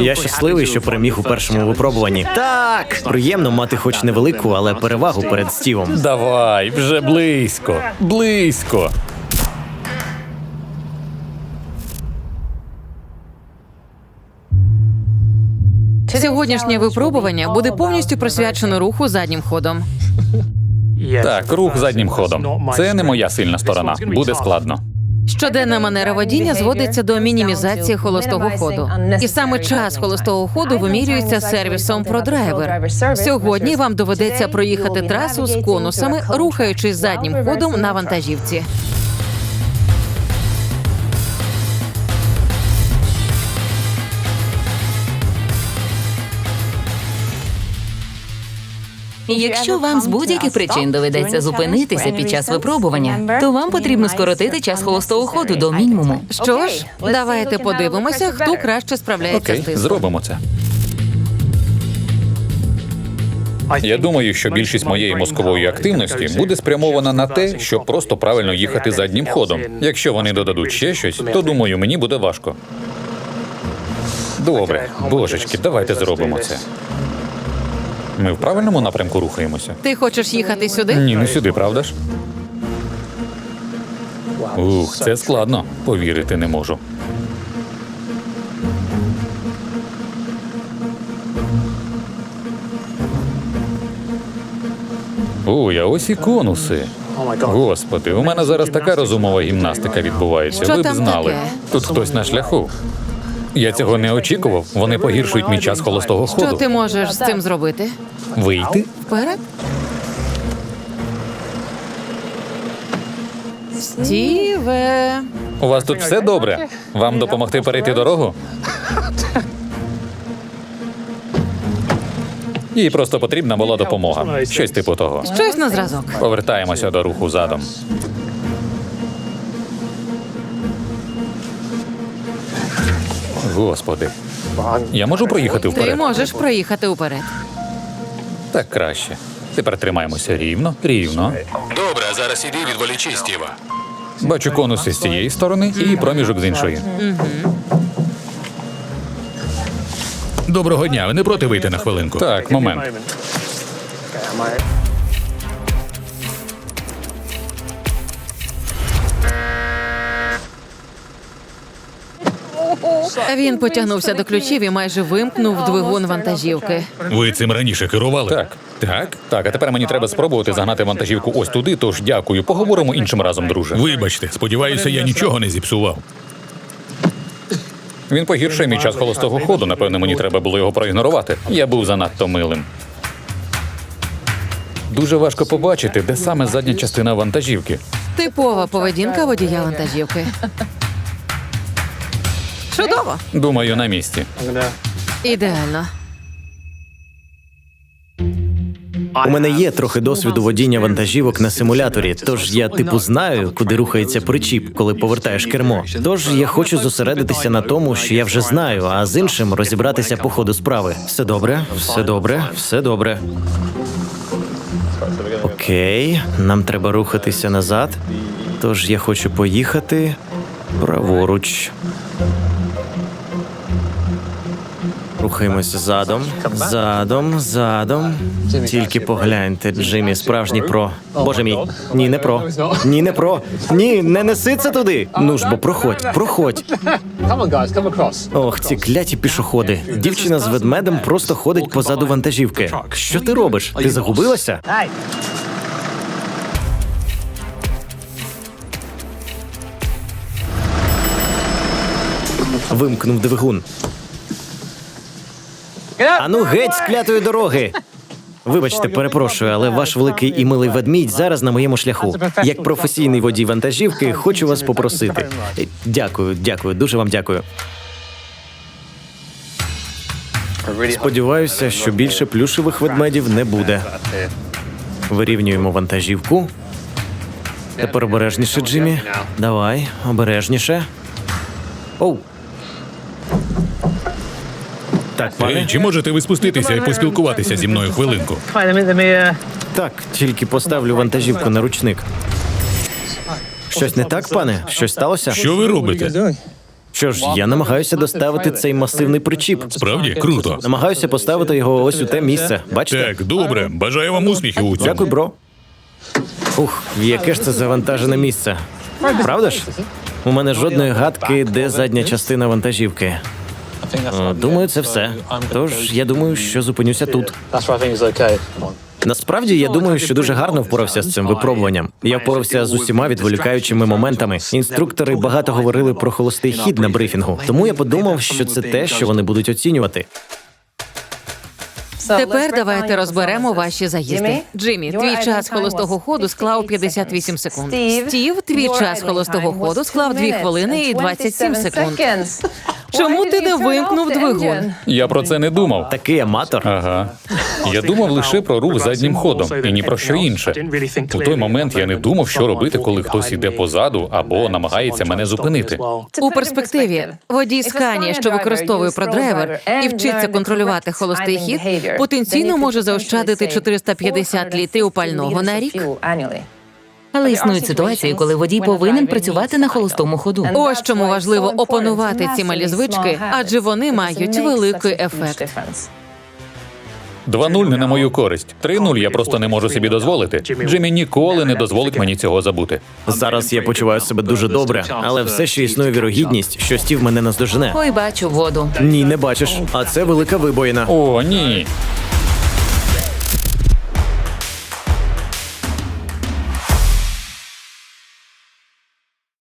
Я щасливий, що переміг у першому випробуванні. Так, приємно мати хоч невелику, але перевагу перед стівом. Давай, вже близько. Близько. Сьогоднішнє випробування буде повністю присвячено руху заднім ходом. Так, рух заднім ходом. Це не моя сильна сторона. Буде складно. Щоденна манера водіння зводиться до мінімізації холостого ходу. І саме час холостого ходу вимірюється сервісом ProDriver. Сьогодні вам доведеться проїхати трасу з конусами, рухаючись заднім ходом на вантажівці. Якщо вам з будь-яких причин доведеться зупинитися під час випробування, то вам потрібно скоротити час холостого ходу до мінімуму. Що ж, давайте подивимося, хто краще справляється з Окей, тиском. зробимо це. Я думаю, що більшість моєї мозкової активності буде спрямована на те, щоб просто правильно їхати заднім ходом. Якщо вони додадуть ще щось, то думаю, мені буде важко. Добре, божечки, давайте зробимо це. Ми в правильному напрямку рухаємося? Ти хочеш їхати сюди? Ні, не сюди, правда ж? Ух, це складно. Повірити не можу. Ой, а ось і конуси. Господи, у мене зараз така розумова гімнастика відбувається. Що Ви б там знали. таке? Тут хтось на шляху. Я цього не очікував. Вони погіршують мій час холостого ходу. Що ти можеш з цим зробити? Вийти? Вперед. Стіве. У вас тут все добре? Вам допомогти перейти дорогу? Їй просто потрібна була допомога. Щось типу того. Щось на зразок. Повертаємося до руху задом. Господи. Я можу проїхати Ти вперед? можеш проїхати уперед. Так краще. Тепер тримаємося рівно, рівно. Добре, а зараз іди відволічи Стіва. Бачу конуси з цієї сторони і проміжок з іншої. Доброго дня, ви не проти вийти на хвилинку? Так, момент. Він потягнувся до ключів і майже вимкнув двигун вантажівки. Ви цим раніше керували? Так. Так? Так, а тепер мені треба спробувати загнати вантажівку ось туди, тож дякую. Поговоримо іншим разом, друже. Вибачте, сподіваюся, я нічого не зіпсував. Він погіршує мій час холостого ходу. Напевно, мені треба було його проігнорувати. Я був занадто милим. Дуже важко побачити, де саме задня частина вантажівки. Типова поведінка водія вантажівки. Чудово! Думаю, на місці. Ідеально. У мене є трохи досвіду водіння вантажівок на симуляторі, тож я типу знаю, куди рухається причіп, коли повертаєш кермо. Тож я хочу зосередитися на тому, що я вже знаю, а з іншим розібратися по ходу справи. Все добре, все добре, все добре. Окей, нам треба рухатися назад. Тож я хочу поїхати праворуч. Рухаємося задом, задом, задом. Тільки погляньте, Джиммі, справжній про. Боже мій, ні, не про. Ні, не про. Ні, не неси це туди. Ну ж бо проходь, проходь. Ох, ці кляті пішоходи. Дівчина з ведмедем просто ходить позаду вантажівки. Що ти робиш? Ти загубилася? Вимкнув двигун. Ану геть з клятої дороги. Вибачте, перепрошую, але ваш великий і милий ведмідь зараз на моєму шляху. Як професійний водій вантажівки, хочу вас попросити. Дякую, дякую, дуже вам дякую. Сподіваюся, що більше плюшевих ведмедів не буде. Вирівнюємо вантажівку. Тепер обережніше, Джиммі. Давай, обережніше. Оу. Так, Ей, пане. чи можете ви спуститися і поспілкуватися зі мною хвилинку? Так, тільки поставлю вантажівку на ручник. Щось не так, пане? Щось сталося? Що ви робите? Що ж, я намагаюся доставити цей масивний причіп. Справді круто. Намагаюся поставити його ось у те місце. Бачите? Так, добре. Бажаю вам успіхів у цьому. Дякую, бро. Ух, яке ж це завантажене місце. Правда ж? У мене жодної гадки, де задня частина вантажівки. О, Думаю, це все. Тож я думаю, що зупинюся тут. Насправді я думаю, що дуже гарно впорався з цим випробуванням. Я впорався з усіма відволікаючими моментами. Інструктори багато говорили про холостий хід на брифінгу, тому я подумав, що це те, що вони будуть оцінювати. Тепер давайте розберемо ваші заїзди. Джиммі, твій час холостого ходу склав 58 секунд. Стів, твій час холостого ходу склав 2 хвилини і 27 секунд. Чому ти не вимкнув двигун? Я про це не думав. Такий аматор. Ага. Я думав лише про рух заднім ходом і ні про що інше. У той момент я не думав, що робити, коли хтось іде позаду або намагається мене зупинити. У перспективі водій сканія, що використовує продрайвер і вчиться контролювати холостий хід, потенційно може заощадити 450 літрів пального на рік. Але існують ситуації, коли водій повинен працювати на холостому ходу. Ось чому важливо опанувати ці малі звички, адже вони мають великий ефект. 2-0 не на мою користь. 3-0 я просто не можу собі дозволити. Джиммі ніколи не дозволить мені цього забути. Зараз я почуваю себе дуже добре, але все ще існує вірогідність, що стів мене наздожене. Ой, бачу воду. Ні, не бачиш. А це велика вибоїна. О, ні.